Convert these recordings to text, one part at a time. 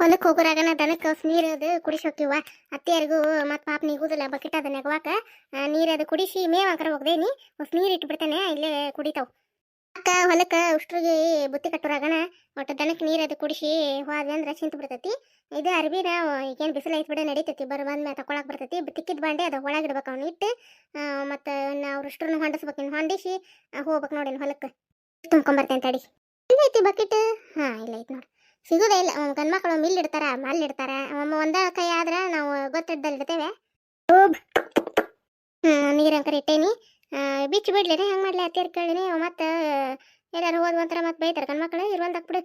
ಹೊಲಕ್ಕೆ ಹೋಗೋರಾಗನ ದನಕ್ಕೆ ನೀರು ಅದು ಕುಡಿಸಿ ಹೋಗಿವ ಅತ್ತೆಯರಿಗೂ ಮತ್ತು ಪಾಪ ನೀಗುದಿಲ್ಲ ಬಕೆಟ್ ಅದ ನೆಗವಾಕ ನೀರು ಅದು ಕುಡಿಸಿ ಮೇವ್ ಹಾಕರ ಹೋಗ್ದೇನಿ. ಹೊಸ ನೀರು ಇಟ್ಬಿಡ್ತಾನೆ, ಇಲ್ಲೇ ಕುಡಿತಾವ್. ಅಕ್ಕ, ಹೊಲಕ್ಕೆ ಉಷ್ಟ್ರಿಗೆ ಬುತ್ತಿ ಕಟ್ಟೋರಾಗನ ಒಟ್ಟು ದನಕ್ಕೆ ನೀರು ಅದು ಕುಡಿಸಿ ಹೋದ್ವಿ ಅಂದ್ರೆ ಚಿಂತ ಬಿಡ್ತೈತಿ. ಇದು ಅರ್ಬಿನ ಈಗೇನು ಬಿಸಿಲು ಐತ್ ಬಿಡ ನಡೀತೈತಿ. ಬರ್ ಬಂದ್ಮೇಲೆ ತಗೊಳಕ್ ಬರ್ತೈತಿ. ತಿಕ್ಕಿದ ಬಾಂಡೆ ಅದು ಒಳಗೆ ಅವ್ನು ಇಟ್ಟು. ಮತ್ತು ನಾವು ಉಷ್ಟ್ರನ್ನ ಹೊಂಡಿಸ್ಬೇಕು ಇನ್ನು ಹೊಂಡಿಸಿ ಹೋಗ್ಬೇಕು ನೋಡಿ ಹೊಲಕ್ಕೆ ತುಂಬ್ಕೊಂಬರ್ತೇನೆ ತಡಿ. ಐತಿ ಬಕೆಟ್? ಹಾಂ, ಇಲ್ಲ ಐತಿ ನೋಡಿ. ಸಿಗೋದೇ ಇಲ್ಲ. ಗಂಡು ಮಕ್ಕಳು ಮಿಲ್ ಇಡ್ತಾರ, ಮಲ್ ಇಡ್ತಾರ. ಒಂದ ಕೈ ಆದ್ರೆ ನಾವು ಗೊತ್ತಿದ್ದಲ್ಲಿ ಇಡ್ತೇವೆ. ಹ್ಞೂ ನೀರು ಇಟ್ಟೇನಿ. ಬಿಚ್ಚಿ ಬಿಡ್ಲಿ ಹೆಂಗ್ ಮಾಡ್ಲಿ ಅತ್ತಿಯರ್ ಕೇಳಿನಿ. ಮತ್ತೆ, ಎಲ್ಲಾರು ಹೋದ್ ಒಂಥರ ಮತ್ತೆ ಬೈತಾರೆ ಗಂಡು ಮಕ್ಕಳು ಇರುವಂತ ಬಿಡು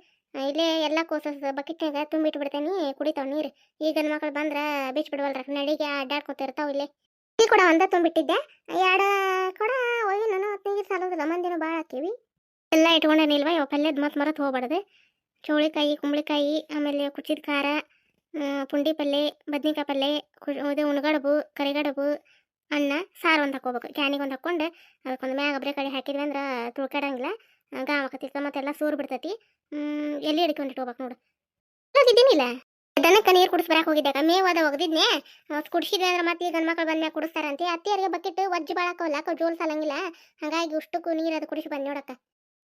ಇಲ್ಲೇ ಎಲ್ಲ ಕೋಸ ಬಕೆಟ್ನಾಗ ತುಂಬಿಟ್ ಬಿಡ್ತೇನಿ, ಕುಡಿತಾವ್ ನೀರು. ಈ ಗಂಡು ಮಕ್ಕಳು ಬಂದ್ರೆ ಬಿಚ್ಚಿ ಬಿಡ್ವಲ್ರ. ನಡಿಗೆ ಅಡ್ಡಾಡ್ಕೊತಿರ್ತಾವ ಇಲ್ಲಿ. ಈ ಕೂಡ ಒಂದ ತುಂಬಿಟ್ಟಿದ್ದೆ. ಎರಡು ಕೂಡ? ಒಯ್ಯಿ ನಾನು ನೀರು ಸಾಲೋದಿಲ್ಲ. ಮಂದಿನೂ ಭಾಳ ಹಾಕಿವಿ ಎಲ್ಲ ಇಟ್ಕೊಂಡೇನಿಲ್ವ? ಇವಾಗ ಪಲ್ಯದ ಮತ್ತೆ ಮರತ್ ಹೋಗ್ಬಾರ್ದು. ಚೌಳಿಕಾಯಿ, ಕುಂಬಳಕಾಯಿ, ಆಮೇಲೆ ಕುಚ್ಚಿದ ಖಾರ ಪುಂಡಿ ಪಲ್ಲೆ, ಬದ್ನಿಕಾಯಿ ಪಲ್ಲೆ ಇದು ಉಣ್ಗಡಬು, ಕರಿಗಡಬು, ಅನ್ನ, ಸಾರು ಒಂದು ಹಾಕೋಬೇಕು ಕ್ಯಾನಿಗೆ ಒಂದು ಹಾಕ್ಕೊಂಡು ಅದಕ್ಕೊಂದು ಮ್ಯಾಗ ಒಬ್ಬರೇ ಕಡೆ ಹಾಕಿದ್ವಿ ಅಂದ್ರೆ ತುಳ್ಕಾಡಂಗಿಲ್ಲ ಗಾಮಕತ್ತಿತ್ತ ಮತ್ತೆಲ್ಲ ಸೂರು ಬಿಡ್ತೈತಿ. ಎಲ್ಲಿ ಹಿಡ್ಕೊಂಡು ಇಟ್ಕೋಬೇಕು ನೋಡು. ಹೋಗಿದ್ದೀನಿಲ್ಲ ದನಕ್ಕೆ ನೀರು ಕುಡಿಸ್ಬರಕ್ಕೆ ಹೋಗಿದ್ದಾಗ ಮೇವಾದ ಒಗ್ದಿದ್ನೆ. ಕುಡಿಸಿದ್ರೆ ಅಂದ್ರೆ ಮತ್ತೆ ಗಂಡು ಮಕ್ಕಳು ಬಂದ್ಮ್ಯಾಗ ಕುಡಿಸ್ತಾರಂತೆ. ಅತ್ತಿಯರಿಗೆ ಬಕೆಟ್, ವಜ್ಜಿ ಬಾಳಕವಲ್ಲ ಜೋಲ್ ಸಲಂಗಿಲ್ಲ ಹಂಗಾಗಿ ಉಷ್ಟಕ್ಕೂ ನೀರು ಅದು ಕುಡಿಸಿ ಬಂದು ನೋಡಕ್ಕ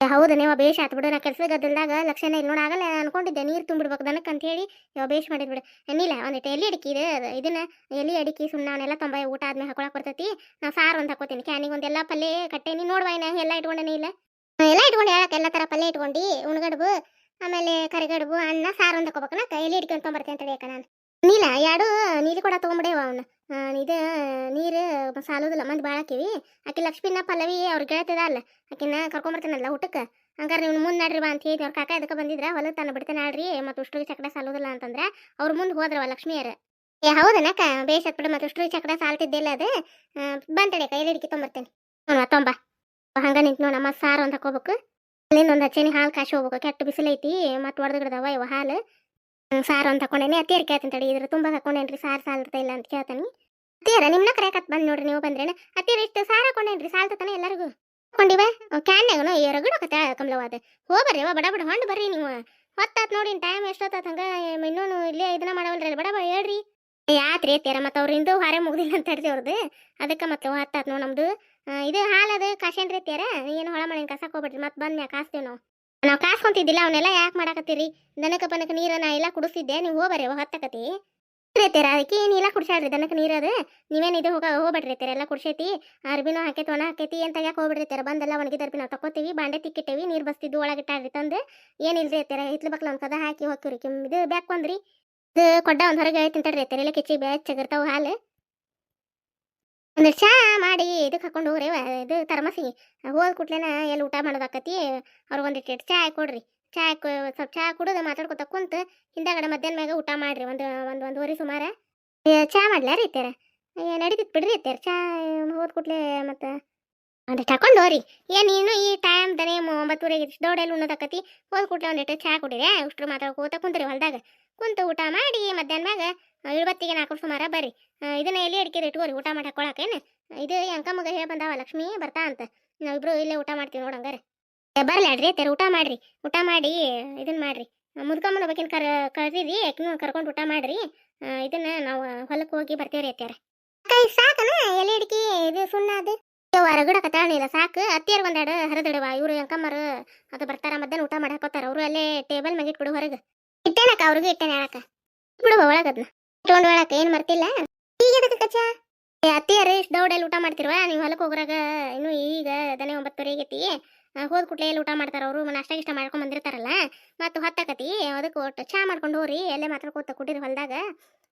ಹೌದು, ನೀವು ಬೇಷ್ ಆತ್ ಬಿಡು. ನಾ ಕೆಲಸ ಗದ್ದಲ್ದಾಗ ಲಕ್ಷಣ ಇಲ್ಲ ನೋಡಾಗಲ್ಲ ಅನ್ಕೊಂಡಿದ್ದೆ. ನೀರು ತುಂಬಿಡ್ಬೇಕು ದನಕ್ಕೆ ಅಂತ ಹೇಳಿ ಇವ ಬೇಷ್ ಮಾಡಿದ್ ಬಿಡು. ಏನಿಲ್ಲ ಒಂದಿಟ್ಟು ಎಲ್ಲಿ ಅಡಿಕೆ ಇದೆ ಇದನ್ನ ಎಲ್ಲಿ ಅಡಿಕೆ ಸುಣ್ಣ ಅವನ್ನೆಲ್ಲ ತೊಂಬೈ ಊಟ ಆದ್ಮೇಲೆ ಹಾಕೊಳಕ್ ಬರ್ತೈತಿ. ನಾ ಸಾರು ಒಂದು ಹಾಕೋತೀನಿ. ಕ್ಯಾನಿಗೆ ಒಂದೆಲ್ಲ ಪಲ್ಲೆ ಕಟ್ಟೇನಿ. ನೋಡುವ ನಾ ಎಲ್ಲ ಇಟ್ಕೊಂಡೇನಿ ಇಲ್ಲ? ಎಲ್ಲ ಇಟ್ಕೊಂಡು. ಹೇಳಕ್ಕೆ ಎಲ್ಲ ಥರ ಪಲ್ಲೆ ಇಟ್ಕೊಂಡು? ಉಣ್ಗಡ್ಬು, ಆಮೇಲೆ ಕರಿಗಡ್ಬು, ಅನ್ನ, ಸಾರು ಒಂದು ಹಾಕೋಬೇಕು ನಾ ಎಲ್ಲಿ ಅಡಿಕೆ ಅಂತ ಬರ್ತೀನಿ ಅಂತ ಹೇಳಿ ನಾನು. ನೀಲ, ಯಾಡು ನೀಲಿ ಕೂಡ ತೊಗೊಂಬಿಡೇವ ಅವನು. ಇದು ನೀರು ಸಾಲೋದಿಲ್ಲ, ಮಂದಿ ಭಾಳ ಹಾಕಿವಿ. ಆಕೆ ಲಕ್ಷ್ಮಿನ ಪಲ್ಲವಿ ಅವ್ರ ಗೆಳತಿದ ಅಲ್ಲ ಆಕಿನ ಕರ್ಕೊಂಬರ್ತಾನಲ್ಲ ಊಟಕ್ಕೆ. ಹಂಗಾರೆ ನೀವು ಮುಂದೆ ನಡ್ರಿ ಬಾ ಅಂತ ಹೇಳಿ ಅವ್ರ ಕಾಕ ಇದಕ್ಕೆ ಬಂದಿದ್ರ, ಹೊಲದ ತಾನು ಬಿಡ್ತಾನೆ ಆಡ್ರಿ ಮತ್ತು ಉಷ್ಟ್ರಿಗೆ ಚಕಡ ಸಾಲೋದಿಲ್ಲ ಅಂತಂದ್ರೆ ಅವ್ರ ಮುಂದೆ ಹೋದ್ರವ ಲಕ್ಷ್ಮಿಯರ. ಏ, ಹೌದನಕ್ಕ, ಬೇಷ್ ಹತ್ ಬಿಡು ಮತ್ತು ಉಷ್ಟ್ರಿಗೆ ಚಕಡ ಸಾಲ್ತಿದ್ದಿಲ್ಲ ಅದು. ಬಂತಡೆ ಕೈ ಹಿಡಿಕೆ ತೊಂಬರ್ತೇನೆ ಹ್ಞೂ ತೊಂಬ ಹಂಗ ನಿಂತು ನೋಡ ಮತ್ತೆ ಸಾರು ಅಂತ ಹಾಕೋಬೇಕು ಅಲ್ಲಿಂದ ಒಂದು ಹಚ್ಚೇನಿ ಹಾಲು ಕಾಶಿ ಹೋಗ್ಬೇಕು, ಕೆಟ್ಟ ಬಿಸಿಲೈತಿ, ಮತ್ತು ಒಡೆದು ಗಿಡದವ ಇವ ಹಾಲು. ಸಾರು ಅಂತ ಹಾಕೊಂಡೇನಿ ಅತ್ತಿಯರ್ ಕೇಳ್ತೀನಿ ಇದ್ರ ತುಂಬ ಹಾಕೊಂಡೇನ್ರಿ ಸಾರ್ ಸಾಲ್ತಾ ಇಲ್ಲ ಅಂತ ಕೇಳ್ತಾನೆ. ಅತ್ತಿಯರ, ನಿಮ್ನ ಕರೆಯಕತ್ ಬಂದ್ ನೋಡ್ರಿ ನೀವು ಬಂದ್ರೇನ? ಅತ್ತಿಯರ, ಇಷ್ಟು ಸಾರು ಹಾಕೊಂಡೇನ್ರಿ? ಸಾಲ್ತಾನೆ ಎಲ್ಲರಿಗೂ. ಹಾಕೊಂಡಿವ? ಕ್ಯಾನ್ಯಾಗನು ಈ ಕತೆ ಕಮಲವಾದ ಹೋಗ್ರಿ ಅವ ಬಡ ಬಡ ಹೊಂಡು ಬರ್ರಿ ನೀವು. ಹೊತ್ತಾತ್ ನೋಡಿ ಟೈಮ್ ಎಷ್ಟೊತ್ತಾತ್ ಹಂಗ? ಇನ್ನೂ ಇಲ್ಲೇ ಇದನ್ನ ಮಾಡವಲ್ರಿ ಬಡ ಬಡ ಹೇಳ್ರಿ. ಯಾತ್ರಿ ಅತ್ತಿಯರ ಮತ್ತೆ ಅವ್ರಿಂದ ಹೊರೆ ಮುಗ್ದಿಲ್ಲ ಅಂತ ಹೇಳ್ರಿ ಅವ್ರದ್ದು ಅದಕ್ಕೆ ಮತ್ತೆ ಹೊತ್ತಾತ್ ನೋ ನಮ್ದು. ಇದು ಹಾಲದು ಕಾಶೇನ್ರಿ ಅತ್ತಿಯರ? ಏನು ಹೊಳ ಮಾಡಿ ಕಸಕ್ ಹೋಗ್ಬಿಡ್ರಿ ಮತ್ತೆ ಬಂದ್ ಮ್ಯಾಗ ಕಾಸ್ತೀವಿ ನಾವು. ನಾವು ಕಾಸ್ಕೊಂತಿದ್ದಿಲ್ಲ ಅವನ್ನೆಲ್ಲ ಯಾಕೆ ಮಾಡಾಕತ್ತೀರಿ? ದನಕ ಪನಕ ನೀರನ್ನ ಎಲ್ಲ ಕುಡಿಸಿದ್ದೆ ನೀವು ಹೋಗ್ಬರ್ರಿ ಹತ್ತಕತಿ ರೀತಿರ ಅದಕ್ಕೆ ಏನಿಲ್ಲ ಕುಡ್ಸಾಡ್ರಿ ದನಕ ನೀರದು ನೀವೇನು ಇದು ಹೋಗ ಹೋಗ್ಬೇಡ್ರಿ ರೀತಿರ ಎಲ್ಲ ಕುಡ್ಸೈತಿ. ಅರ್ಬಿನೂ ಹಾಕೈತಿ, ಒಣ ಹಾಕೈತಿ ಅಂತ ಯಾಕೆ ಹೋಗ್ಬಿಡ್ರಿ ಬಂದೆಲ್ಲ ಒಣಗಿದ ಅರ್ಬಿ ನಾವು ತಕೋತೀವಿ ಬಾಂಡೆ ತಿಕ್ಕಿಟ್ಟೇವಿ, ನೀರು ಬಸ್ತಿದ್ದು ಒಳಗಿಟ್ಟಾಡ್ರಿ ತಂದು. ಏನಿಲ್ರಿ ಇರ್ತೀರ ಹಿತ್ಲು ಬಕ್ಲ ಒಂದು ಕದ ಹಾಕಿ ಹೋಗ್ತೀವಿ ಕಿಮ್ ಇದು ಬ್ಯಾಕ್ ಬಂದ್ರಿ. ಇದು ಕೊಡ್ಡ ಒಂದು ಹೊರಗೆ ತಿಂತಾಡ್ರಿ ರೀತಿರ ಎಲ್ಲ ಕಿಚ್ಚಿ ಬೆಚ್ಚಗಿರ್ತಾವ ಹಾಲು. ಒಂದು ಚಾ ಮಾಡಿ ಇದಕ್ಕೆ ಹಾಕೊಂಡು ಹೋಗ್ರಿ ಇದು ತರ್ಮಸಿಗೆ ಹೋದ ಕೂಡ್ಲೇನ ಎಲ್ಲಿ ಊಟ ಮಾಡೋದಾಕತಿ? ಅವ್ರಿಗೊಂದಿಟ್ಟು ಚಾ ಕೊಡ್ರಿ. ಚಾ ಸ್ವಲ್ಪ ಚಾ ಕುಡಿದು ಮಾತಾಡ್ಕೊತ ಕುಂತು ಹಿಂದಾಗಡೆ ಮಧ್ಯಾಹ್ನ ಮ್ಯಾಗ ಊಟ ಮಾಡ್ರಿ. ಒಂದು ಒಂದು ಒಂದುವರೆ ಸುಮಾರು. ಚಾ ಮಾಡ್ಲಾ ರೀ ಅತ್ಯಾರ ನಡೀತಿತ್ತು ಬಿಡ್ರಿ ಅತ್ಯಾರ ಚಾ ಹೋದ ಕೂಡ್ಲೆ ಮತ್ತೆ ಒಂದಿಟ್ಟು ಹಾಕೊಂಡು ಹೋರಿ. ಏನು ನೀನು ಈ ಟೈಮ್ ದನೇ ಒಂಬತ್ತುವರೆಗೆ ದೊಡ್ಡೆಲ್ಲ ಉಣ್ಣೋದಾಕತಿ. ಹೋದ ಕೂಡ್ಲೆ ಒಂದಿಟ್ಟು ಚಾ ಕುಡಿರಿ. ಉಷ್ಟ್ರು ಮಾತಾಡ್ಕೋತ ಕುಂತ್ರಿ ಹೊಲ್ದಾಗ. ಕುಂತು ಊಟ ಮಾಡಿ ಮಧ್ಯಾಹ್ನ ಮ್ಯಾಗ ಇಳುವತ್ತಿಗೆ ನಾಲ್ಕು ಸುಮಾರ ಬರ್ರಿ. ಇದನ್ನ ಎಲ್ಲಿ ಅಡಿಕೆ ಇಟ್ಕೋರಿ ಊಟ ಮಾಡಿ ಹಾಕೊಳಕೇನು ಇದು ಅಂಕಮ್ಮಗ ಹೇಳಿ ಬಂದಾವ, ಲಕ್ಷ್ಮಿ ಬರ್ತಾ ಅಂತ. ನಾವಿಬ್ರು ಇಲ್ಲೇ ಊಟ ಮಾಡ್ತೀವಿ ನೋಡಂಗಾರೆ ಬರ್ಲಿ ಅಡ್ರಿ ತೆರೆ ಊಟ ಮಾಡ್ರಿ. ಊಟ ಮಾಡಿ ಇದನ್ನ ಮಾಡ್ರಿ. ಮುದ್ಕಮ್ಮನ ಬಗ್ಗಿನ ಕರ್ ಕರೀರಿ ಯಾಕಿನೂ ಕರ್ಕೊಂಡು ಊಟ ಮಾಡ್ರಿ. ಇದನ್ನ ನಾವು ಹೊಲಕ್ಕೆ ಹೋಗಿ ಬರ್ತೇವ್ರಿ ಅತ್ಯಾರ ಕೈ ಸಾಕನ, ಎಲೆ ಅಡಿಕೆ, ಇದು ಸುಣ್ಣ ಅದು? ಹೊರಗಡೆ ಕತ್ತಾಣಿಲ್ಲ ಸಾಕು. ಅತ್ತಿಯರ್ ಒಂದಾಡ ಹರಿದಿಡವ, ಇವ್ರು ಅಂಕಮ್ಮರು ಅದು ಬರ್ತಾರ, ಮಧ್ಯಾಹ್ನ ಊಟ ಮಾಡಿ ಹಾಕೋತಾರ. ಅವರು ಅಲ್ಲೇ ಟೇಬಲ್ ಮ್ಯಾಗ ಇಟ್ಬಿಡು ಹೊರಗೆ. ಇಟ್ಟೇನಕ್ಕ ಅವ್ರಿಗೂ ಇಟ್ಟೇನೆ ಹೇಳಕ್ಕ? ಬಿಡುವ ಒಳಗದ್ನ ಇಟ್ಕೊಂಡು ಹೇಳಕ್ ಏನು ಮರ್ತಿಲ್ಲ. ಈಗ ಎದಕ್ಕೆ ಕಚ್ಚ? ಅತ್ತಿಯರು ಇಷ್ಟು ದೌಡಲ್ಲಿ ಊಟ ಮಾಡ್ತಿರುವ? ನೀವು ಹೊಲಕ್ಕೆ ಹೋಗ್ರಾಗ ಇನ್ನು ಈಗ ದನೆ ಒಂಬತ್ತುವರೆ ಆಗೈತಿ. ಹೋದ ಕೂಡಲೇ ಎಲ್ಲಿ ಊಟ ಮಾಡ್ತಾರ ಅವರು? ನಾಷ್ಟ ಇಷ್ಟ ಮಾಡ್ಕೊಂಡ್ ಬಂದಿರ್ತಾರಲ್ಲ? ಮತ್ತು ಹೊತ್ತಾಕತಿ? ಅದಕ್ಕೆ ಒಟ್ಟು ಚಾ ಮಾಡ್ಕೊಂಡು ಹೋಗ್ರಿ. ಎಲ್ಲೇ ಮಾತಾಡ್ಕೋತ ಕುಡೀರಿ ಹೊಲ್ದಾಗ.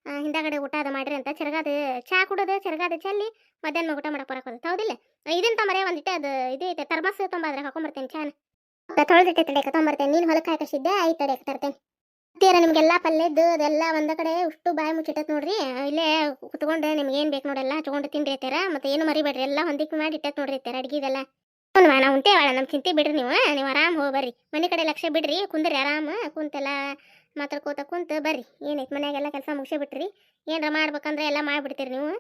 ಹಿಂದಾಗಡೆ ಊಟ ಅದು ಮಾಡ್ರಿ ಅಂತ. ಚರಗಾದ ಚಾ ಕುಡೋದು, ಚರಗಾದ ಚೆಲ್ಲಿ ಮಧ್ಯಾಹ್ನ ಊಟ ಮಾಡಕ್ಕೆ ಬರಕೋದು ಹೌದಿಲ್ಲ? ಇದನ್ನ ತೊಂಬರೇ ಒಂದಿಟ್ಟು ಅದು ಇದು ಐತೆ ತರ್ಮಸ್ ಅದ್ರಾಗ ಹಾಕೊಂಬರ್ತೇನೆ ಚಾನ. ತೊಳೆದಿಟ್ಟೆ ತಡೆಯಕ್ಕೆ, ತೊಂಬರ್ತೇನೆ. ನೀನು ಹೊಲಕ್ಕೆ ಹಾಕಿಸಿದ್ದೆ ಐದು ತಡೆಯಕ್ಕೆ, ತರ್ತೇನೆ. ತೀರ ನಿಮ್ಗೆಲ್ಲ ಪಲ್ಯದ್ದು ಅದೆಲ್ಲ ಒಂದ ಕಡೆ ಉಷ್ಟು ಬಾಯಿ ಮುಚ್ಚಿಟ್ಟತ್ ನೋಡ್ರಿ. ಇಲ್ಲೇ ಕುತ್ಕೊಂಡು ನಿಮ್ಗೆ ಏನ್ ಬೇಕು ನೋಡೆಲ್ಲ ಹಚ್ಕೊಂಡು ತಿಂಡಿ ಐತಾರ ಮತ್ತೆ ಏನು ಮರಿಬೇಡ್ರಿ, ಎಲ್ಲ ಹೊಂದಿಕೆ ಮಾಡಿ ಇಟ್ಟತ್ ನೋಡ್ರಿ ಐತಾರ ಅಡ್ಗಿದೆಲ್ಲ ಹ್ಞೂ ನಾವು ಉಂಟೇವಾಳ ನಮ್ಮ ಚಿಂತೆ ಬಿಡ್ರಿ ನೀವು ನೀವು ಆರಾಮ್ ಹೋಗಿ ಬರ್ರಿ. ಮನೆ ಕಡೆ ಲಕ್ಷ ಬಿಡ್ರಿ, ಕುಂದ್ರಿ ಆರಾಮ, ಕುಂತೆಲ್ಲ ಮಾತಾಡ್ಕೋತ ಕುಂತ ಬರ್ರಿ. ಏನೈತೆ ಮನ್ಯಾಗೆಲ್ಲ ಕೆಲಸ ಮುಗಿಸಿ ಬಿಟ್ರಿ ಏನಾರ ಮಾಡ್ಬೇಕಂದ್ರೆ ಎಲ್ಲ ಮಾಡಿಬಿಡ್ತೀರಿ ನೀವು.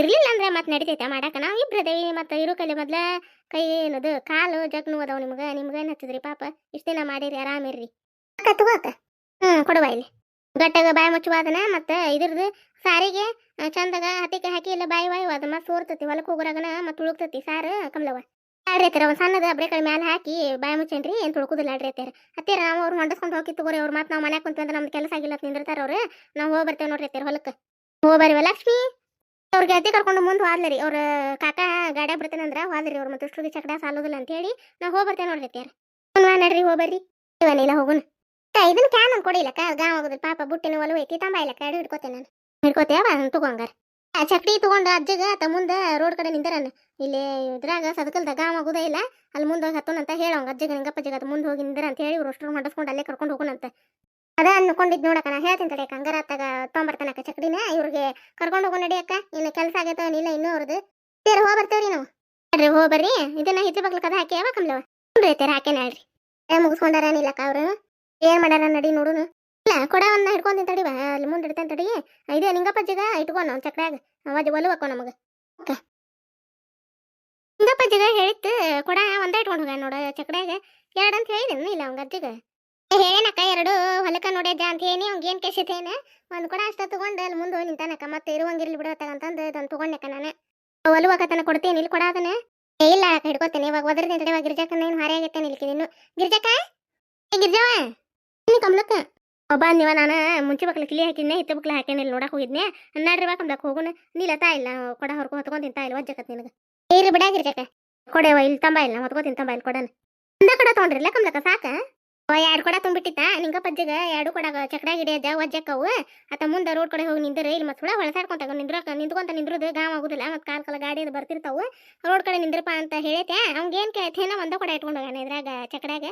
ಇರ್ಲಿಲ್ಲ ಅಂದ್ರೆ ಮತ್ತೆ ನಡಿತೈತೆ ಮಾಡಾಕ. ನಾವು ಇಬ್ರದೇವಿ ಮತ್ತೆ ಇರು ಕೈಲಿ ಮೊದ್ಲ ಕೈ ಏನದು, ಕಾಲು ಜಗ್ನು ಅದಾವ ನಿಮ್ಗೆ ನಿಮ್ಗೆ ಏನ್ ಹತ್ತಿದ್ರಿ ಪಾಪ? ಇಷ್ಟ ದಿನ ಮಾಡಿರಿ ಆರಾಮಿರ್ರಿ ಅಕ್ಕ. ಹ್ಞೂ ಕೊಡುವ ಇಲ್ಲಿ. ಗಟ್ಟಾಗ ಬಾಯಿ ಮುಚ್ಚುವಾದನ ಮತ್ತೆ ಇದ್ರದ್ದು ಸಾರಿಗೆ ಚಂದಗ ಹತ್ತಿಗೆ ಹಾಕಿ ಇಲ್ಲ ಬಾಯಿ ಬಾಯಿ ಅದು ಮತ್ತೆ ಸೋರ್ತತಿ ಹೊಲಕ್ಕೆ ಹೋಗೋರಾಗನ ಮತ್ತೆ ಉಳುಕ್ತತಿ ಸಾರು, ಕಮಲವ. ಆಡ್ರಿ ಅತ್ತೀರ? ಒಂದು ಸಣ್ಣದ ಬ್ರೇಕಲ್ ಮೇಲೆ ಹಾಕಿ ಬಾಯಿ ಮುಚ್ಚೇನ್ರಿ, ಏನು ತುಳ್ಕುದಿಲ್ಲ ಆಡ್ರಿ ಅತ್ತೀರ. ಹತ್ತಿರ ನಾವು ಅವ್ರು ಹೊಂಡಸ್ಕೊಂಡು ಹೋಗಿ ತಗೋರಿ ಅವ್ರು ಮತ್ತೆ ನಾವು ಮನ್ಯಾಗ ಕುಂತ್ವಿ ಅಂದ್ರೆ ನಮ್ದು ಕೆಲಸ ಆಗಿಲ್ಲ ಅಂತ ನಿಂದಿರ್ತಾರ ಅವ್ರು. ನಾವು ಹೋಗಿ ಬರ್ತೇವೆ ನೋಡ್ರಿ ಅತ್ತೀರ ಹೊಲಕ್ಕೆ ಹೋಗಿ ಬರ್ರಿ ಲಕ್ಷ್ಮಿ? ಅವ್ರ ಗೆಳತಿ ಕರ್ಕೊಂಡು ಮುಂದೆ ಹೋದ್ಲರಿ, ಅವ್ರ ಕಾಕ ಗಾಡ್ಯಾಗ ಅಂದ್ರೆ ಹೋದ್ರಿ ಅವ್ರು ಮತ್ತೆ ಇಷ್ಟು ಚಕಡ ಸಾಲೋದಿಲ್ಲ ಅಂತ ಹೇಳಿ ನಾವು ಹೋಗಿ ಬರ್ತೇವೆ ನೋಡ್ರಿ ಅತ್ತೀರ. ನಡ್ರಿ, ಹೋಗಿ ಬರ್ರಿ. ಇವನಿಲ್ಲ ಹೋಗುನ್. ಇದನ್ನ ಕ್ಯಾನ್ ಕೊಡಿಲಕ್ಕ ಗಾಂವ್ ಪಾಪ ಬುಟ್ಟಿನ ಒಲವು ಐತಿ, ತಂಬ ಇಲ್ಲಕ್ಕ ಎರಡು ಹಿಡ್ಕೋತೇನೆ ನಾನು. ಹಿಡ್ಕೋತೇವ ತಗೊಂಗಾರ ಚಕ್ಡಿ ತಗೊಂಡು ಅಜ್ಜಗ, ಆತ ಮುಂದೆ ರೋಡ್ ಕಡೆ ನಿಂದರನ್ ಇಲ್ಲಿ ಇದ್ರಾಗ ಸದಕಲ್ದ ಗಾಂವ್ ಆಗೋದೇ ಇಲ್ಲ, ಅಲ್ಲಿ ಮುಂದೆ ಹೋಗಿ ಅಂತ ಹೇಳೋಂಗ ಅಜ್ಜಗ ನಿಂಗಪ್ಪಜ್ಜಗ ಅದು ಮುಂದೆ ಹೋಗಿ ನಿಂದರ ಅಂತ ಹೇಳಿ ಇವ್ರು ಅಷ್ಟು ಹೊಂಡಸ್ಕೊಂಡು ಅಲ್ಲೇ ಕರ್ಕೊಂಡು ಹೋಗೋಣಂತ ಅದ ಅನ್ಕೊಂಡಿದ್ ನೋಡಕ್ಕ, ನಾ ಹೇಳ್ತೀನಿ ತಡಿಯಕ್ಕ ಹಂಗಾರ ಅತ್ತಾಗ ತೊಗೊಂಬರ್ತಾನಕ್ಕ ಚಕ್ಡಿನ ಇವ್ರಿಗೆ ಕರ್ಕೊಂಡು ಹೋಗೋ ನಡಿಯಕ್ಕ ಇನ್ನು ಕೆಲಸ ಆಗೈತೋ ಇಲ್ಲ ಇನ್ನೂ ಅವ್ರದ್ದು ತೇರ ಹೋಗಿ ಬರ್ತೇವ್ರಿ ನಾವು. ಬರ್ರಿ ಹೋಗಿ ಬರ್ರಿ, ಇದನ್ನ ಹಿಜ್ಜೆ ಬಗ್ಲ ಕದ ಹಾಕಿ ಯಾವ ಕಮ್ಲವ. ಹ್ಞೂ ತೇರ ಹಾಕೇನ ಹೇಳ್ರಿ. ಮುಗಿಸ್ಕೊಂಡಾರೇನಿಲ್ಲಕ್ಕ ಅವ್ರು? ಏನ್ ಮಾಡ್ಯಾರ ನಡಿ ನೋಡುನು? ಇಲ್ಲ ಕೊಡ ಒಂದ ಹಿಡ್ಕೊಂತೀನಿ ತಡಿ ಅಲ್ಲಿ ಮುಂದೆ ಇಡ್ತೇನೆ ತಡಿ. ಇದು ನಿಂಗಪ್ಪಜ್ಜಿಗ ಇಟ್ಕೊಂಡು ಚಕ್ರಾಗ ಅವಾಜ್ ಒಲು ಹಾಕೋ ನಮಗೆ. ನಿಂಗಪ್ಪಜ್ಜಿಗ ಹೇಳಿತ್ತು, ಕೊಡ, ಒಂದ ಇಟ್ಕೊಂಡು ಹೋಗ ನೋಡ ಚಕ್ರಾಗ ಎರಡು ಅಂತ ಹೇಳಿದೇನು, ಇಲ್ಲ ಅವಂಗ ಅಜ್ಜಿಗ. ಹೇಳೇನಕ್ಕ ಎರಡು ಹೊಲಕ್ಕ ನೋಡ್ಯಜ್ಜ ಅಂತ ಹೇಳಿ ಅವ್ಗೆ ಏನು ಕೆಸಿತೇನ ಒಂದು ಕೊಡ ಅಷ್ಟ ತಗೊಂಡು ಅಲ್ಲಿ ಮುಂದೆ ಹೋಗಿ ನಿಂತಾನಕ್ಕ ಮತ್ತೆ ಇರುವಂಗಿರ್ಲಿ ಬಿಡತ್ತಂತಂದು ಇದನ್ನು ತಗೊಂಡಕ್ಕ ನಾನು. ಹಾಕತನ ಕೊಡ್ತೀನಿ ಇಲ್ಲಿ ಕೊಡ ಅದನ್ನ. ಇಲ್ಲ ಹಿಡ್ಕೊತೀನಿ, ಇವಾಗ ಒದರ್ತೀನಿ ತಡಿ, ಇವಾಗ ಗಿರ್ಜಕ್ಕನ ಏನು ಹಾರಿ ಆಗೈತೆ ಗಿರ್ಜಕ್ಕ ಏ, ಗಿರ್ಜವ? ಕಮ್ಲಕ್ಕ. ಒಬ್ಬ ನೀವ ನಾನು ಮುಂಚೆ ಬಕ್ಲ ಕಿಲಿ ಹಾಕಿದ್ನೆ ಹಿತ್ತ ಬಕ್ಲ ಹಾಕೇನಿ ಇಲ್ಲಿ ನೋಡಕ್ ಹೋಗಿದ್ನೆ. ನಡ್ರಿ ಬಾ ಕಮ್ಲಕ್ ಹೋಗುನ. ನೀಲತಾ ಇಲ್ಲ ಕೊಡ ಹೊರ್ಕೊ ಹೊತ್ಕೊಂಡ್ ತಿಂತಾ ಇಲ್ಲ ಒಜ್ಜಕತ್ ನಿನಗೆ? ಏರಿ ಬಿಡಾಗಿರ್ಜಕ ಕೊಡೆವ ಇಲ್ಲಿ ತಂಬ ಇಲ್ಲ, ಹೊತ್ಕೊ ತಿಂತಂಬ ಇಲ್ಲಿ ಕೊಡನ. ಒಂದ ಕೊಡ ತೊಗೊಂಡ್ರಿಲ್ಲ ಕಮ್ಲಕ್ಕ, ಸಾಕ? ಎರಡು ಕೊಡ ತುಂಬಿಟ್ಟಿತ್ತ ನಿಂಗ ಪಜ್ಜಗ ಎರಡು ಕೊಡ ಚಕ್ರ ಹಿಡಿಯದ ಒಜ್ಜಕ್ಕವು ಆತ ಮುಂದೆ ರೋಡ್ ಕಡೆ ಹೋಗಿ ನಿಂದ್ರೆ ಇಲ್ಲಿ ಮತ್ತೆ ಹುಳ ನಿಂದ್ರಕ ನಿಂತ್ಕೊಂತ ನಿಂದ್ರದು ಗಾಮ್ ಆಗುದಿಲ್ಲ ಮತ್ತೆ ಕಾಲ್ ಕಾಲ ಗಾಡಿ ಅದು ಬರ್ತಿರ್ತಾವು. ರೋಡ್ ಕಡೆ ನಿಂದ್ರಪ್ಪ ಅಂತ ಹೇಳೈತೆ ಅವ್ಗೇನ್ ಕೇಳ್ತೇನ ಒಂದ ಕೊಡ ಇಟ್ಕೊಂಡು ಹೋಗ್ಯಾನ ಇದ್ರಾಗ ಚಕಡ್ಯಾಗ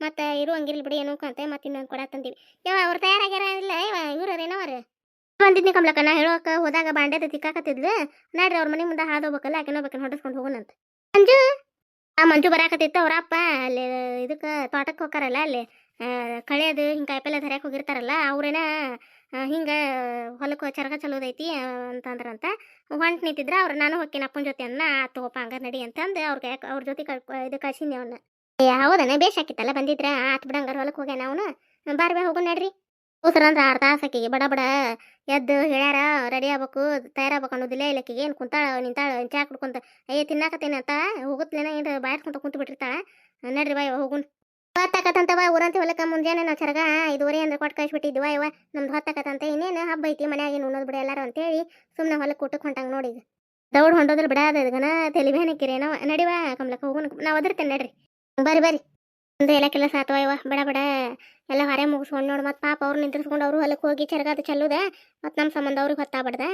ಮತ್ತೆ ಇರು ಹಂಗಿರ್ಲಿ ಬಿಡಿ, ಏನೋ ಅಂತ ಮತ್ತೆ ಇನ್ನೊಂದು ಕೊಡ ತಂದೀವಿ. ಯಾವ ಅವ್ರು ತಯಾರಾಗ್ಯಾರ ಇಲ್ಲ ಇವ ಇವ್ರ ಏನವರ ಬಂದಿದ್ನಿ ಕಮಲಕ್ಕ, ನಾ ಹೇಳೋಕೆ ಹೋದಾಗ ಬಾಂಡೆದ ತಿಕ್ಕಾಕತ್ತಿದ್ಲು. ನಡ್ರಿ ಅವ್ರ ಮನೆ ಮುಂದೆ ಹಾದು ಹೋಗ್ಬೇಕಲ್ಲ, ಆಕೆನೋ ಬೇಕನ್ ಹೊಡೆಸ್ಕೊಂಡು ಹೋಗೋಣಂತ ಮಂಜು? ಆ ಮಂಜು ಬರಾಕತ್ತಿತ್ತು ಅವ್ರ ಅಪ್ಪ. ಅಲ್ಲಿ ಇದಕ್ಕೆ ತೋಟಕ್ಕೆ ಹೋಗ್ತಾರಲ್ಲ ಅಲ್ಲಿ. ಕಳೆಯೋದು, ಹಿಂಗೆ ಕಾಯಿಪಲ್ಲೆ ಧರ್ಯಾಕ್ ಹೋಗಿರ್ತಾರಲ್ಲ, ಅವ್ರೇನ ಹಿಂಗೆ ಹೊಲಕ್ಕೆ ಚರಗ ಚಲೋದೈತಿ ಅಂತಂದ್ರಂತ ಹೊಂಟ್ ನಿಂತಿದ್ರ, ಅವ್ರು, ನಾನು ಹೋಗ್ತೀನಿ ಅಪ್ಪನ ಜೊತೆ ಅನ್ನ ತಗೋಪ ಹಂಗಾರ ನಡಿ ಅಂತಂದು ಅವ್ರಿಗೆ ಅವ್ರ ಜೊತೆ ಕಳ್, ಇದು ಕಳ್ಸಿನಿ ಅವನ್ನ ಏ, ಹೌದನ? ಬೇಷ್ ಹಾಕಿತ್ತಲ್ಲ? ಬಂದಿದ್ರ? ಆತ್ ಬಿಡಂಗಾರ ಹೊಲಕ್ ಹೋಗ್ಯಾನ ಅವನು. ಬಾರ್ಬೆ ಹೋಗು ನಡ್ರಿ. ಉಸ್ರ ಅಂದ್ರ ಆರು ತಾಸು ಆಕಿಗೆ ಬಡ ಬಡ ಎದ್ದು ಹೇಳ್ಯಾರ, ರೆಡಿ ಆಗ್ಬೇಕು, ತಯಾರಾಗ್ಬೇಕು ಅನ್ನೋದಿಲ್ಲ. ಇಲ್ಲಕ್ಕಿಗೆ ಏನು ಕುಂತಾಳ, ನಿಂತಾಳ ಚಾ ಕುಡ್ಕೊಂತ ಅಯ್ಯ ತಿನ್ನಾಕತ್ತೇನೆ ಅಂತ ಹೋಗುತ್ತಲೇನ ಏನು ಕುಂತ ಕುಂತು ಬಿಟ್ಟಿರ್ತಾಳ? ನಡ್ರಿ ಬಾಯ್ ಹೋಗುನ್. ಹೊತ್ತಾಕತ್ತಂತವ ಊರಂತಿ ಹೊಲಕ್ಕ ಮುಂಜಾನೆ ನಾವು ಚರಗ, ಐದುವರೆ ಅಂದ್ರೆ ಕೊಟ್ಟು ಕಳಿಸ್ಬಿಟ್ಟಿದ್ವ ಇವ. ನಮ್ದು ಹೊತ್ತಾಕತ್ತಂತ ಇನ್ನೇನು ಹಬ್ಬ ಐತಿ ಮನ್ಯಾಗ ಉಣ್ಣೋದು ಬಿಡ ಎಲ್ಲಾರು ಅಂತೇಳಿ ಸುಮ್ಮನೆ ಹೊಲಕ್ಕೆ ಊಟಕ್ಕೆ ಹೊಂಟಂಗೆ ನೋಡಿ ದೌಡ್ ಹೊಂಡೋದ್ರ ಬಿಡಾದ ಅದನ್ನ ಕಿರೇನ ನಡಿವಾ ಕಮ್ಲಕ್ಕ ಹೋಗುನ್. ನಾವು ಅದಿರ್ತೇನೆ ನಡ್ರಿ. ಬರ್ರಿ ಬರ್ರಿ. ಅಂದ್ರೆ ಎಲ್ಲ ಕೆಲಸ ಆತವ ಇವ. ಬಡ ಬಡ. ಎಲ್ಲ ಹೊರೆ ಮುಗಿಸ್ಕೊಂಡು ನೋಡಿ ಮತ್ತೆ ಪಾಪ ಅವ್ರು ನಿಂತಿರ್ಸ್ಕೊಂಡು ಅವರು ಹೊಲಕ್ಕೆ ಹೋಗಿ ಚರಗಾದ ಚಲ್ಲುದ. ಮತ್ತು ನಮ್ಮ ಸಂಬಂಧ ಅವ್ರಿಗೆ ಹೊತ್ತಾಗ್ಬಾರ್ದ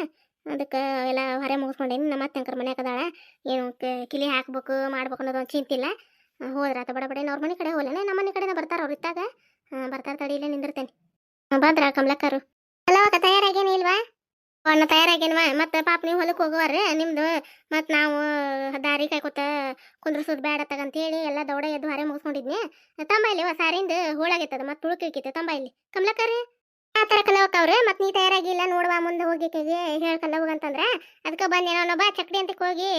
ಅದಕ್ಕೆ ಎಲ್ಲ ಹೊರೆ ಮುಗಿಸ್ಕೊಂಡೇನಿ. ನಮ್ಮ ಮತ್ತೆ ಅಂಕರ್ ಮನ್ಯಾಗ ಅದಾಳ. ಏನು ಕಿಲಿ ಹಾಕ್ಬೇಕು, ಮಾಡ್ಬೇಕು ಅನ್ನೋದು ಒಂದು ಚಿಂತಿಲ್ಲ. ಹೋದ್ರಾತ ಬಡ ಬಡ. ಅವ್ರ ಮನೆ ಕಡೆ ಹೋಗ್ಲೇನೆ? ನಮ್ಮ ಮನೆ ಕಡೆನೇ ಬರ್ತಾರ ಅವ್ರು ಇತ್ತಾಗ. ಬರ್ತಾರ ತಡಿ, ಇಲ್ಲೇ ನಿಂದಿರ್ತೇನೆ. ಬಂದ್ರ, ಕಮಲಕ್ಕರು. ಅಲ್ಲವಾಗ ತಯಾರಾಗೇನಿ ಇಲ್ವಾ ಅಣ್ಣ ತಯಾರಾಗೇನ್ವಾ ಮತ್ತೆ ಪಾಪ ನೀವು ಹೊಲಕ್ಕೆ ಹೋಗುವಾರ ನಿಮ್ದು ಮತ್ತು ನಾವು ದಾರಿ ಕಾಯ್ಕೊತ ಕುಂದ್ರಸೋದು ಬೇಡ ತಗಂತೇಳಿ ಎಲ್ಲ ದೌಡ ಎದ್ದು ಹಾರೆ ಮುಗಿಸ್ಕೊಂಡಿದ್ನಿ. ತಂಬ ಇಲ್ಲಿ ಸಾರಿಂದ ಹೋಳಾಗೈತದ ಮತ್ತೆ ತುಳುಕಿಕ್ಕಿತ್ತು ತಂಬ ಇಲ್ಲಿ ಕಮಲಕ್ಕರಿ ಆ ಥರ ಕಲವಕ್ಕವ್ರೆ, ಮತ್ತೆ ನೀ ತಯಾರಾಗಿಲ್ಲ, ನೋಡುವ ಮುಂದೆ ಹೋಗಿ ಹೇಳ್ಕಲ್ಲ ಹೋಗಂತಂದ್ರೆ ಅದಕ್ಕೆ ಬಂದು ಏನೋ ಬಾ ಚಕ್ಡಿ ಅಂತ ಹೋಗಿ,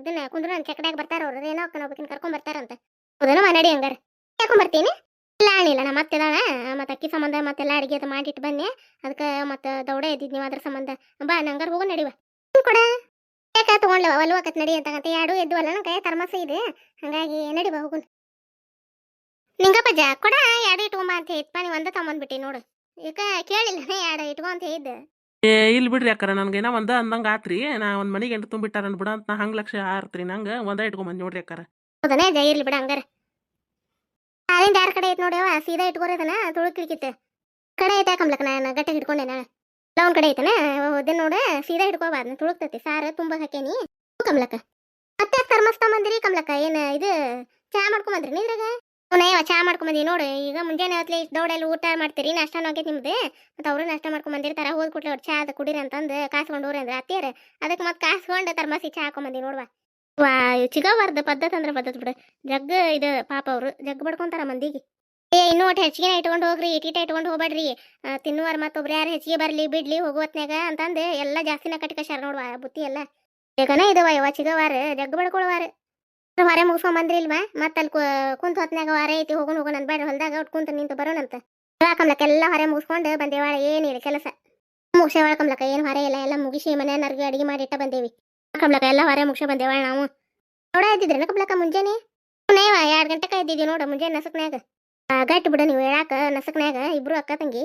ಇದನ್ನ ಕುಂದ್ರ ಚಕ್ಡಿಯಾಗ ಬರ್ತಾರ ಅವ್ರು, ಏನೋ ಕರ್ಕೊಂಡ್ ಬರ್ತಾರಂತ ಹೌದನ ನಡಿ ಹಂಗಾರ. ಕರ್ಕೊಂಡ್ ಬರ್ತೀನಿ? ಇಲ್ಲ ಅಣ್ಣಿಲ್ಲ ನಾ ಮತ್ತೆ ಇದಾಳ ಮತ್ತೆ ಅಕ್ಕಿ ಸಂಬಂಧ ಮತ್ತೆಲ್ಲ ಅಡಿಗೆ ಅದು ಮಾಡಿಟ್ಟು ಬನ್ನಿ. ಅದಕ್ಕೆ ಮತ್ತೆ ದೌಡೆ ಎದ್ದಿದ್ ನೀವು ಅದ್ರ ಸಂಬಂಧ. ಬಾ ನಂಗಾರ ಹೋಗೋ ನಡಿವ ಕೊಡ. ಯಾಕ ತಗೊಂಡ್ಲವ ಒಲ್ವಾಕತ್ ನಡಿ ಅಂತ ಎರಡು ಎದ್ದು ನನ್ನ ಕೈ ತರ್ಮಸ ಇದೆ. ಹಂಗಾಗಿ ನಡಿ ಬಾ ಹೋಗುನ್. ನಿಂಗಪ್ಪಜ್ಜ ಕೊಡ ಎರಡು ಇಟ್ಕೊಂಬ ಅಂತ ಹೇಳಿದ್ಪ ನೀವು ಒಂದ ತಗೊಂಬಂದ್ಬಿಟ್ಟಿ ನೋಡು. ಈಗ ಕೇಳಿಲ್ಲ ಎರಡು ಇಟ್ಕೊ ಅಂತ ಹೇಳಿದ್ದೆ. ಏ ಇಲ್ಲಿ ಬಿಡ್ರಿ ಅಕ್ಕಾರ ನನ್ಗೆ ಏನೋ ಒಂದ ಅಂದಂಗೆ ಆತ್ರಿ. ನಾ ಒಂದು ಮನೆಗೆ ಎಂಟು ತುಂಬಿಟ್ಟಾರ ಬಿಡ ಅಂತ ನಾ ಹಂಗೆ ಲಕ್ಷ ಆರ್ತ್ರಿ ನಂಗೆ ಒಂದ ಇಟ್ಕೊಂಬಂದು ನೋಡ್ರಿ ಅಕ್ಕಾರ. ಹೌದನೇ ಜೈ ಇರ್ಲಿ ಬಿಡ ಹಂಗಾರ. ಅಲ್ಲಿಂದ ಯಾರ ಕಡೆ ಐತ್ ನೋಡ್ಯವ ಸೀದಾ ಇಟ್ಕೋರದನ ತುಳುಕಿರ್ಕಿತ್ತೆ ಕಡೆ ಐತೆ ಕಮ್ಲಕ್ ನಾನು ಗಟ್ಟಿ ಹಿಡ್ಕೊಂಡೆ ನಾನು ಲೌನ್ ಕಡೆ ಐತನ? ಅದನ್ನ ನೋಡ, ಸೀದಾ ಹಿಡ್ಕೋಬಾರ್ದು ತುಳುಕ್ತತಿ. ಸಾರ್ ತುಂಬಾ ಹಾಕೇನಿ. ಕಮ್ಲಕ್ಕ ಮತ್ತೆ ತರ್ಮಸ್ತ ಬಂದಿರಿ ಕಮ್ಲಕ್ಕ ಏನು ಇದು ಚಾ ಮಾಡ್ಕೊಂಬಂದ್ರಿ ನೀದ್ರಾಗ ಯಾವ ಚಾ ಮಾಡ್ಕೊಂಬಂದಿ ನೋಡು, ಈಗ ಮುಂಜಾನೆ ಹೊತ್ತಲೆ ಇಷ್ಟು ದೌಡೆಲ್ಲ ಊಟ ಮಾಡ್ತೀರಿ ನಾಷ್ಟ ಆಗೈತೆ ನಿಮ್ದು. ಮತ್ತೆ ಅವರು ನಾಷ್ಟ ಮಾಡ್ಕೊಂಬಂದಿರ್ತಾರ ಹೋದ್ ಕೂಡ್ಲೆ ಅವ್ರು ಚಾ ಅದು ಕುಡೀರಿ ಅಂತಂದು ಕಾಸ್ಕೊಂಡು ಹೋಗ್ರಿ ಅಂದ್ರೆ ಅತ್ತಿಯರ. ಅದಕ್ಕೆ ಮತ್ತೆ ಕಾಸ್ಕೊಂಡು ಥರ್ಮಸಿ ಚಾ ಹಾಕೊಂಬಂದಿ ನೋಡ್ವಾ. ವಾ ಬರ್ದ ಪದ್ಧತಿ ಅಂದ್ರೆ ಪದ್ಧತಿ ಬಿಡು. ಜಗ್ಗ ಇದ ಪಾಪ ಅವರು, ಜಗ್ಗ ಬಡ್ಕೊಂತಾರ ಮಂದಿಗೆ. ಏ, ಇನ್ನು ಒಟ್ಟು ಹೆಚ್ಚಿಗೆ ಇಟ್ಕೊಂಡು ಹೋಗ್ರಿ ಇಟ್ಟಿಟ ಇಟ್ಕೊಂಡು ಹೋಗ್ಬೇಡ್ರಿ. ತಿನ್ನುವ ತಿನ್ನುವಾರ ಮತ್ತೊಬ್ರು ಯಾರು ಹೆಚ್ಚಿಗೆ ಬರ್ಲಿ, ಬಿಡ್ಲಿ ಹೋಗುವತ್ನಾಗ ಅಂತಂದು ಎಲ್ಲ ಜಾಸ್ತಿನ ಕಟ್ಕಶಾರ ನೋಡುವ ಬುತ್ತಿ ಎಲ್ಲ. ಬೇಗನ ಇದಾವ ಇವ ಚಿಗವಾರ ಜಗ್ ಬಡ್ಕೊಳ್ವಾರ. ಹೊರೆ ಮುಗಿಸ್ಕೊಂಡ್ ಬಂದ್ರಿ ಇಲ್ವಾ ಮತ್ತೆ ಅಲ್ಲಿ ಕುಂತ ಹೊತ್ನಾಗ ವಾರ ಐತಿ ಹೋಗೋಣ ಹೋಗೋಣ ಬೇಡ ಹೊಲ್ದಾಗ ಒಟ್ಟು ಕುಂತ ನಿಂತು ಬರೋಣಂತ. ಎಲ್ಲ ಹೊರೆ ಮುಗಿಸ್ಕೊಂಡು ಬಂದೇವಾಳ, ಏನಿಲ್ಲ ಕೆಲಸ. ಮುಗಿಸೇವಾಳ ಕಮ್ಲಕ್ಕ, ಏನು ಹೊರೆ ಇಲ್ಲ, ಎಲ್ಲ ಮುಗಿಸಿ ಮನೆಯವ್ರಿಗೆ ಅಡಿಗೆ ಮಾಡಿ ಇಟ್ಟ ಬಂದೇವಿ. ಕಬ್ಲಕ್ಕ ಎಲ್ಲ ಹೊರ ಮುಗಿಸ ಬಂದೇವಾಳ ನಾವು. ನೋಡ ಇದ್ದಿದ್ರೇನ ಕಮಲಕ ಮುಂಜಾನೆ? ನೇವ ಎರಡು ಗಂಟೆಕ ಇದ್ದಿದ್ವಿ ನೋಡ ಮುಂಜಾನೆ ನಸಕ್ನ್ಯಾಗ. ಗಟ್ಟಿ ಬಿಡ ನೀವು ಹೇಳಾಕ ನಸಕ್ನ್ಯಾಗ ಇಬ್ರು ಅಕ್ಕ ತಂಗಿ.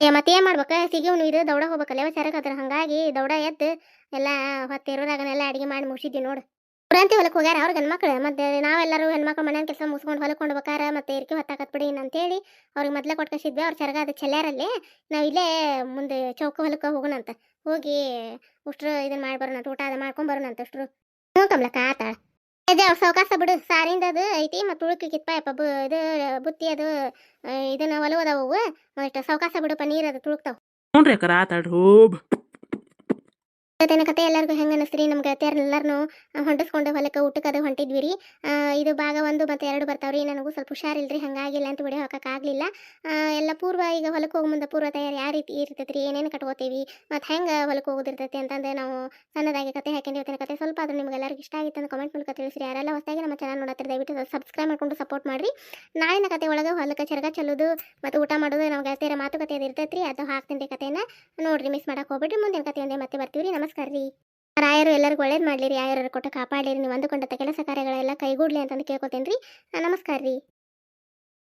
ಏ ಮತ್ತೆ ಏನ್ ಮಾಡ್ಬೇಕ ಸಿಗಿವ್ನು ಇದು ದೌಡ ಹೋಗ್ಬೇಕಲ್ಲ ಯಾವ ಸರಕದ್ರ ಹಂಗಾಗಿ ದೌಡ ಎದ್ದು ಎಲ್ಲ ಹೊತ್ತಿರೋದಾಗನೆಲ್ಲ ಅಡಿಗೆ ಮಾಡಿ ಮುಗಿಸಿದ್ವಿ ನೋಡು. ಪುರಂತಿ ಹೊಲಕ್ಕೆ ಹೋಗ್ಯಾರ ಅವ್ರ ಗಂಡ್ಮಕ್ಳು. ಮತ್ತೆ ನಾವೆಲ್ಲರೂ ಹೆಣ್ಮಕ್ಳು ಮನೆಯ ಕೆಲಸ ಮುಗಿಸ್ಕೊಂಡು ಹೊಲಕ್ಕೆ ಮತ್ತೆ ಇರ್ಕಿ ಹೊತ್ತಾಕತ್ ಬಿಡಿ ಅಂತೇಳಿ ಅವ್ರಿಗೆ ಮೊದ್ಲೇ ಕೊಟ್ಕಸಿದ್ವಿ. ಅವ್ರ ಸರಗ ಅದು ಚೆಲ್ಲಾರಲ್ಲಿ ನಾವು ಇಲ್ಲೇ ಮುಂದೆ ಚೌಕ ಹೊಲಕ್ಕೆ ಹೋಗೋಣಂತ. ಹೋಗಿ ಉಷ್ಟ್ರು ಇದನ್ನ ಮಾಡಿ ಬರೋಣ ಊಟ ಅದ ಮಾಡ್ಕೊಂಡ್ ಬರೋಣಂತ ಉಷ್ಟ್ರು ಹ್ಞೂ ಕಮ್ಲಕ್ಕ ಆತಾಳ. ಇದೆ ಸಾವಕಾಸ ಬಿಡು, ಸಾರಿಂದ ಅದು ಐತಿ ಮತ್ತು ಉಳುಕಿ ಯಪ್ಪ ಬು, ಇದು ಬುತ್ತಿ ಅದು ಇದನ್ನ ಇದನ್ನ ಒಲವದವು ಅಷ್ಟು ಸಾವಕಾಸ ಬಿಡು ನೀರು ಅದು ತುಳುಕ್ತಾವ. ಹ್ಞೂ ರೀ ಅಕ್ಕಾರ ಆತಾಡ್ರಿ ಹೋಬ್. ಇವತ್ತಿನ ಕತೆ ಎಲ್ಲರಿಗೂ ಹೆಂಗೆ ಅನಿಸ್ರಿ ನಮ್ಮ ಎಲ್ಲರನ್ನೂ ಹೊಂಟಿಸ್ಕೊಂಡು ಹೊಲಕ್ಕೆ ಊಟಕ್ಕೆ ಅದು ಹೊಂಟಿದ್ವಿ ರೀ ಇದು ಭಾಗ ಒಂದು ಮತ್ತು ಎರಡು ಬರ್ತಾವ್ರಿ. ನನಗೂ ಸ್ವಲ್ಪ ಹುಷಾರಿಲ್ರಿ, ಹಂಗಾಗಿಲ್ಲ ಅಂತ ಬಿಡಿ ಹಾಕೋಕ್ಕಾಗಲಿಲ್ಲ ಎಲ್ಲ ಪೂರ್ವ ಈಗ ಹೊಲಕ್ಕೆ ಹೋಗೋ ಮುಂದೆ ಪೂರ್ವ ತಯಾರಿ ಯಾವ ರೀತಿ ಇರ್ತೈತೆ ರೀ ಏನೇನು ಕಟ್ಕೋತೀವಿ, ಮತ್ತು ಹೆಂಗೆ ಹೊಲಕ್ಕೆ ಹೋಗೋದಿರ್ತೈತಿ ಅಂತಂದು ನಾವು ಸಣ್ಣದಾಗಿ ಕತೆ ಹಾಕೊಂಡಿರ್ತೀನಿ ಆದ್ರೂ ನಿಮ್ಗೆ ಎಲ್ಲರಿಗೂ ಇಷ್ಟ ಆಗಿತ್ತು ಅಂತ ಕಮೆಂಟ್ ಮೂಲಕ ತಿಳಿಸ್ರಿ. ಯಾರೆಲ್ಲ ಹೊಸದಾಗಿ ನಮ್ಮ ಚಾನಲ್ ನೋಡತ್ತಾರೆ, ದಯವಿಟ್ಟು ಸಬ್ಸ್ಕ್ರೈಬ್ ಮಾಡ್ಕೊಂಡು ಸಪೋರ್ಟ್ ಮಾಡಿರಿ. ನಾಳಿನ ಕತೆ ಒಳಗೆ ಹೊಲಕ್ಕೆ ಚರಗ ಚೆಲ್ಲೋದು ಮತ್ತು ಊಟ ಮಾಡೋದು ನಾವು ಗೆಳತಿಯರ ಮಾತುಕತೆ ಅದು ಇರ್ತೈತೆ ರೀ ಅದು ಹಾಕ್ತೀನಿ ಕತೆಯನ್ನು ನೋಡ್ರಿ ಮಿಸ್ ಮಾಡಕ್ಕೆ ಹೋಗ್ಬಿಡ್ರಿ. ಮುಂದಿನ ಕತೆ ಒಂದೇ ಮತ್ತೆ ಬರ್ತೀವಿ ರೀ ನಮಸ್ಕಾರ ರೀ ರಾಯರು ಎಲ್ಲರಿಗೂ ಒಳ್ಳೇದು ಮಾಡಲಿ ರೀ ಯಾರ್ಯಾರು ಕೊಟ್ಟು ಕಾಪಾಡಲಿ ನೀವು ಅಂದುಕೊಂಡಂಥ ಕೆಲಸ ಕಾರ್ಯಗಳೆಲ್ಲ ಕೈಗೂಡಲಿ ಅಂತಂದು ಕೇಳ್ಕೊತೇನೆ ರೀ ನಮಸ್ಕಾರ ರೀ